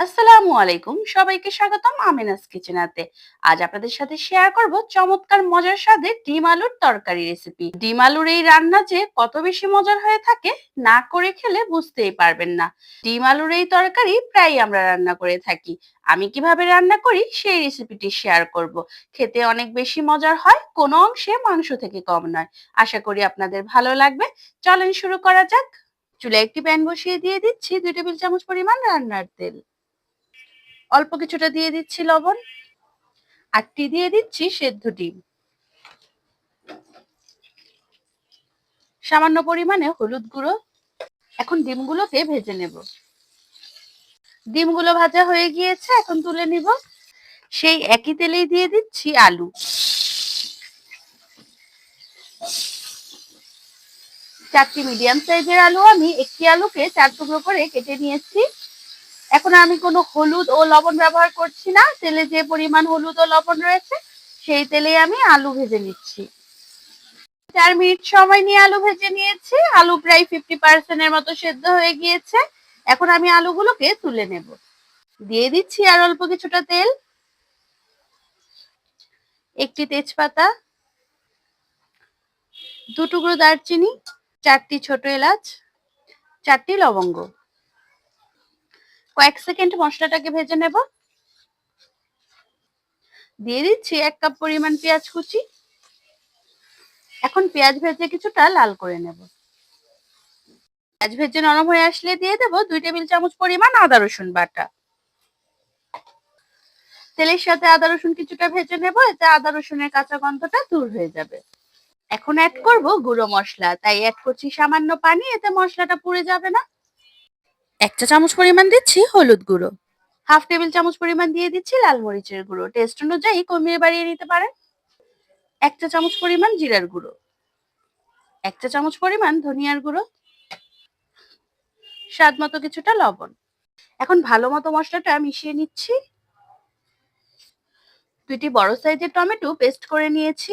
আসসালামু আলাইকুম। সবাইকে স্বাগতম আমিনাস কিচেনাতে আজ আপনাদের সাথে শেয়ার করব চমৎকার মজার স্বাদের ডিম আলুর তরকারি রেসিপি ডিম আলুর এই রান্না যে কত বেশি মজার হয়ে থাকে না করে খেলে বুঝতেই পারবেন না। ডিম আলুর এই তরকারি প্রায় আমরা রান্না করে থাকি। আমি কীভাবে রান্না করি সেই রেসিপিটি শেয়ার করব। খেতে অনেক বেশি মজার হয়, কোনো অংশে মাংস থেকে কম নয়। আশা করি আপনাদের ভালো লাগবে। চলেন শুরু করা যাক। চুলে একটি প্যান বসিয়ে দিয়ে দিচ্ছি দুই টেবিল চামচ পরিমাণ রান্নার তেল। অল্প কিছুটা দিয়ে দিচ্ছি লবণ। আটটি দিয়ে দিচ্ছি সেদ্ধ ডিম। সামান্য পরিমাণে হলুদ গুঁড়ো। এখন ডিমগুলোকে ভেজে নেব। ডিমগুলো ভাজা হয়ে গিয়েছে, এখন তুলে নিব। সেই একই তেলেই দিয়ে দিচ্ছি আলু। চারটি মিডিয়াম সাইজের আলু আমি একটি আলুকে চার টুকরো করে কেটে নিয়েছি। এখন আমি কোনো হলুদ ও লবণ ব্যবহার করছি না। তেলে যে পরিমাণ হলুদ ও লবণ রয়েছে, সেই তেলে আমি আলু ভেজে নিচ্ছি। চার মিনিট সময় নিয়ে আলু ভেজে নিয়েছি। আলু প্রায় ফিফটি পার্সেন্টের মতো সেদ্ধ হয়ে গিয়েছে। এখন আমি আলুগুলোকে তুলে নেব। দিয়ে দিচ্ছি আর অল্প কিছুটা তেল। একটি তেজপাতা, দুটুকরো দারচিনি, চারটি ছোট এলাচ, চারটি লবঙ্গ। কয়েক সেকেন্ড মশলাটাকে ভেজে নেব। দিয়ে দিচ্ছি এক কাপ পরিমাণ পেঁয়াজ কুচি। এখন পেঁয়াজ ভেজে কিছুটা লাল করে নেব। পেঁয়াজ ভেজে নরম হয়ে আসলে দিয়ে দেব দুই টেবিল চামচ পরিমাণ আদা রসুন বাটা। তেলের সাথে আদা রসুন কিছুটা ভেজে নেব, এতে আদা রসুনের কাঁচা গন্ধটা দূর হয়ে যাবে। এখন অ্যাড করব গুঁড়ো মশলা, তাই অ্যাড করছি সামান্য পানি, এতে মশলাটা পুড়ে যাবে না। এক চা চামচ পরিমাণ দিচ্ছি হলুদ গুঁড়ো। হাফ টেবিল চামচ পরিমাণ দিয়ে দিচ্ছি লাল মরিচের গুঁড়ো। টেস্ট অনুযায়ী কমিয়ে বাড়িয়ে নিতে পারেন। এক চা চামচ পরিমাণ জিরার গুঁড়ো। এক চা চামচ পরিমাণ ধনিয়ার গুঁড়ো। স্বাদ মতো কিছুটা লবণ। এখন ভালো মতো মশলাটা মিশিয়ে নিচ্ছি। দুইটি বড় সাইজের টমেটো পেস্ট করে নিয়েছি।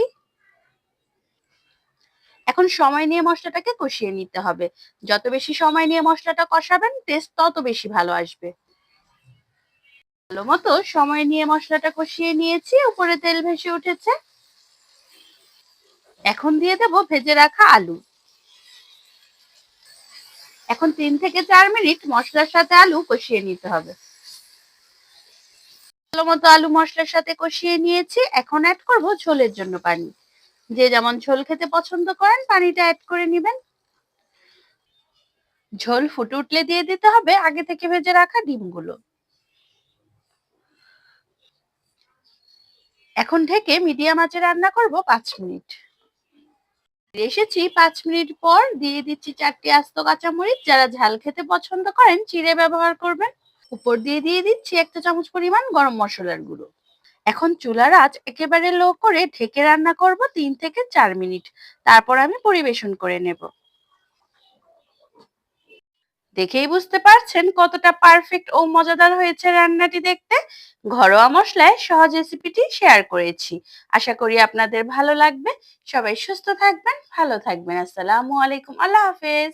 এখন সময় নিয়ে মশলাটাকে কষিয়ে নিতে হবে। যত বেশি সময় নিয়ে মশলাটা কষাবেন টেস্ট তত বেশি ভালো আসবে। ভালো মতো সময় নিয়ে মশলাটা কষিয়ে নিয়েছি, উপরে তেল ভেসে উঠেছে। এখন দিয়ে দেব ভেজে রাখা আলু। এখন তিন থেকে চার মিনিট মশলার সাথে আলু কষিয়ে নিতে হবে। ভালো মতো আলু মশলার সাথে কষিয়ে নিয়েছি, এখন অ্যাড করব ঝোলের জন্য পানি। যে যেমন ঝোল খেতে পছন্দ করেন, পানিটা অ্যাড করে নেবেন। ঝোল ফুটে উঠলে দিয়ে দিতে হবে আগে থেকে ভেজে রাখা ডিমগুলো। এখন থেকে মিডিয়াম আঁচে রান্না করব পাঁচ মিনিট। এসেছি পাঁচ মিনিট পর দিয়ে দিচ্ছি চারটি আস্ত কাঁচামরিচ। যারা ঝাল খেতে পছন্দ করেন, চিড়ে ব্যবহার করবেন। উপর দিয়ে দিয়ে দিচ্ছি একটা চামচ পরিমাণ গরম মশলার গুঁড়ো। এখন চুলার আঁচ একেবারে লো করে ঢেকে রান্না করব তিন থেকে চার মিনিট। তারপর আমি পরিবেশন করে নেব। দেখেই বুঝতে পারছেন কতটা পারফেক্ট ও মজাদার হয়েছে রান্নাটি দেখতে? ঘরোয়া মশলায় সহজ রেসিপিটি শেয়ার করেছি। আশা করি আপনাদের ভালো লাগবে। সবাই সুস্থ থাকবেন, ভালো থাকবেন। আসসালামু আলাইকুম। আল্লাহ হাফেজ।